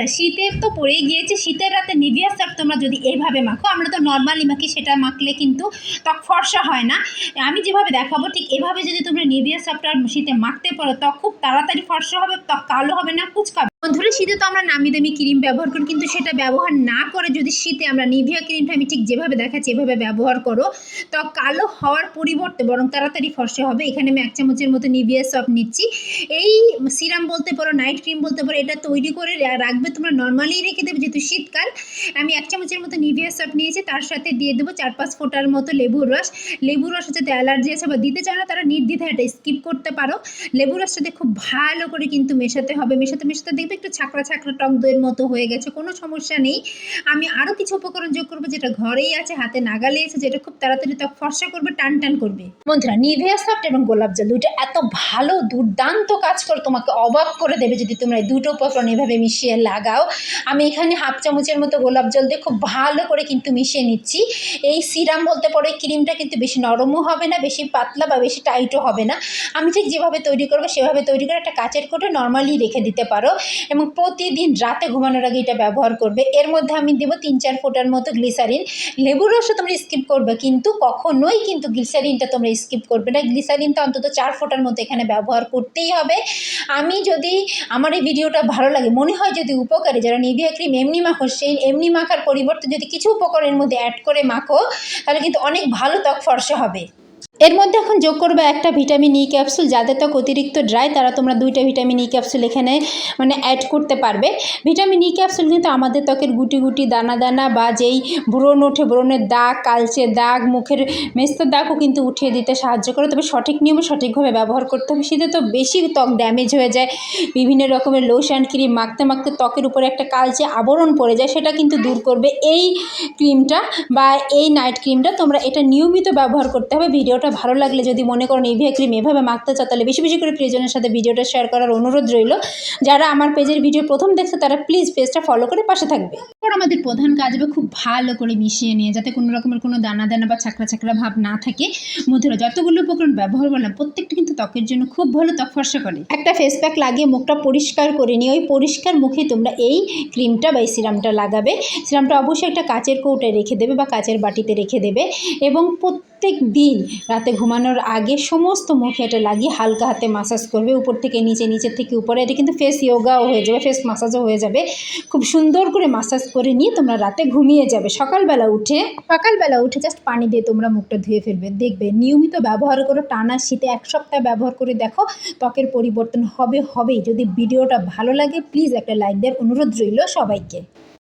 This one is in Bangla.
বন্ধুরা, শীতে তো পড়ে গিয়েছে, শীতের রাতে নিভিয়া সাপ তোমরা যদি এইভাবে মাখো, আমরা তো নর্মালি মাখি, সেটা মাখলে কিন্তু ত্বক ফর্সা হয় না। আমি যেভাবে দেখাবো, ঠিক এভাবে যদি তোমরা নিভিয়া সাপটা শীতে মাখতে পারো, ত্বক খুব তাড়াতাড়ি ফর্সা হবে, ত্বক কালো হবে না, কুচকাবে। বন্ধুরা, শীতে তো আমরা নামি দামি ক্রিম ব্যবহার করি, কিন্তু সেটা ব্যবহার না করে যদি শীতে আমরা নিভিয়া ক্রিমটা আমি ঠিক যেভাবে দেখাচ্ছি, এভাবে ব্যবহার করো ত্বক কালো হওয়ার পরিবর্তে বরং তাড়াতাড়ি ফর্সা হবে। এখানে আমি এক চামচের মতো নিভিয়া সপ নিচ্ছি। এই সিরাম বলতে পারো, নাইট ক্রিম বলতে পারো, এটা তৈরি করে রাখবে তোমরা নর্মালি রেখে দেবে, যেহেতু শীতকাল। আমি এক চামচের মতো নিভিয়া সপ নিয়েছি, তার সাথে দিয়ে দেবো চার পাঁচ ফোঁটার মতো লেবুর রস। লেবুর রস যাতে অ্যালার্জি আছে বা দিতে চাও না, তারা নির্দ্বিধায় এটা স্কিপ করতে পারো। লেবুর সাথে খুব ভালো করে কিন্তু মেশাতে হবে মেশাতে মেশাতে দেখবে একটু ছাকড়া ছাকড়া টক দইয়ের মতো হয়ে গেছে, কোনো সমস্যা নেই। আমি আরও কিছু উপকরণ যোগ করব যেটা ঘরেই আছে, হাতে নাগালে আছে যেটা খুব তাড়াতাড়ি ত্বক ফর্সা করবে, টান টান করবে। বন্ধুরা নিভিয়া সফট এবং গোলাপ জল দুইটা এত ভালো, দুর্দান্ত কাজ করে, তোমাকে অবাক করে দেবে যদি তোমরা এই দুটো উপকরণ এভাবে মিশিয়ে লাগাও। আমি এখানে হাফ চামচের মতো গোলাপ জল দিয়ে খুব ভালো করে কিন্তু মিশিয়ে নিচ্ছি। এই সিরাম বলতে পারো ক্রিমটা কিন্তু বেশি নরমও হবে না, বেশি পাতলা বা বেশি টাইটও হবে না। আমি ঠিক যেভাবে তৈরি করব, সেভাবে তৈরি করে একটা কাচের কোটে নর্মালি রেখে দিতে পারো। এবং প্রতিদিন রাতে ঘুমানোর আগে এটা ব্যবহার করবে। এর মধ্যে আমি দেবো তিন চার ফোঁটার মতো গ্লিসারিন। লেবুর রসও তোমরা স্কিপ করবে, কিন্তু কখনোই কিন্তু গ্লিসারিনটা তোমরা স্কিপ করবে না। গ্লিসারিনটা অন্তত চার ফোঁটার মতো এখানে ব্যবহার করতেই হবে। আমি যদি, আমার এই ভিডিওটা ভালো লাগে, মনে হয় যদি উপকারী, যারা নিভিয়া ক্রিম এমনি মাখো সেই এমনি মাখার পরিবর্তে যদি কিছু উপকরণের মধ্যে অ্যাড করে মাখো, তাহলে কিন্তু অনেক ভালো ত্বক ফর্সা হবে। এর মধ্যে এখন যোগ করবে একটা ভিটামিন ই ক্যাপসুল, যাদের ত্বক অতিরিক্ত ড্রাই তারা তোমরা দুইটা ভিটামিন ই ক্যাপসুল এখানে মানে অ্যাড করতে পারবে। ভিটামিন ই ক্যাপসুল কিন্তু আমাদের ত্বকের গুটি গুটি দানা দানা বা যেই ব্রণ ওঠে, ব্রণের দাগ, কালচে দাগ, মুখের মেস্তার দাগও কিন্তু উঠিয়ে দিতে সাহায্য করে। তবে সঠিক নিয়মে সঠিকভাবে ব্যবহার করতে হবে। শীতে তো বেশি ত্বক ড্যামেজ হয়ে যায়। বিভিন্ন রকমের লোশন ক্রিম মাখতে মাখতে ত্বকের উপরে একটা কালচে আবরণ পড়ে যায়, সেটা কিন্তু দূর করবে। এই ক্রিমটা বা এই নাইট ক্রিমটা তোমরা এটা নিয়মিত ব্যবহার করতে হবে। ভিডিওটা ভালো লাগলে যদি মনে করো নিভিয়া ক্রিম এভাবে মাখতে চাও তাহলে বেশি বেশি করে প্রিয়জনের সাথে ভিডিওটা শেয়ার করার অনুরোধ রইল। যারা আমার পেজের ভিডিও প্রথম দেখছে তারা প্লিজ পেজটা ফলো করে পাশে থাকবে। এরপর আমাদের প্রধান কাজ হবে খুব ভালো করে মিশিয়ে নিয়ে যাতে কোনো রকমের কোনো দানা দানা বা ছাকড়া ছাকড়া ভাব না থাকে। মধুরা যতগুলো উপকরণ ব্যবহার করলাম প্রত্যেকটা কিন্তু ত্বকের জন্য খুব ভালো ত্বক ফর্সা করে। একটা ফেস প্যাক লাগিয়ে মুখটা পরিষ্কার করে নিয়ে ওই পরিষ্কার মুখে তোমরা এই ক্রিমটা বা এই সিরামটা লাগাবে। সিরামটা অবশ্যই একটা কাচের কৌটায় রেখে দেবে বা কাচের বাটিতে রেখে দেবে। এবং প্রত্যেক দিন রাতে ঘুমানোর আগে সমস্ত মুখে এটা লাগিয়ে হালকা হাতে মাসাজ করবে। উপর থেকে নিচে, নিচের থেকে উপরে। এটা কিন্তু ফেস ইয়োগাও হয়ে যাবে ফেস মাসাজও হয়ে যাবে। খুব সুন্দর করে মাসাজ করে নিয়ে তোমরা রাতে ঘুমিয়ে যাবে। সকালবেলা উঠে সকালবেলা উঠে জাস্ট পানি দিয়ে তোমরা মুখটা ধুয়ে ফেলবে। দেখবে নিয়মিত ব্যবহার করো, টানা শীতে এক সপ্তাহ ব্যবহার করে দেখো ত্বকের পরিবর্তন হবে, হবেই। যদি ভিডিওটা ভালো লাগে প্লিজ একটা লাইক দেওয়ার অনুরোধ রইল সবাইকে।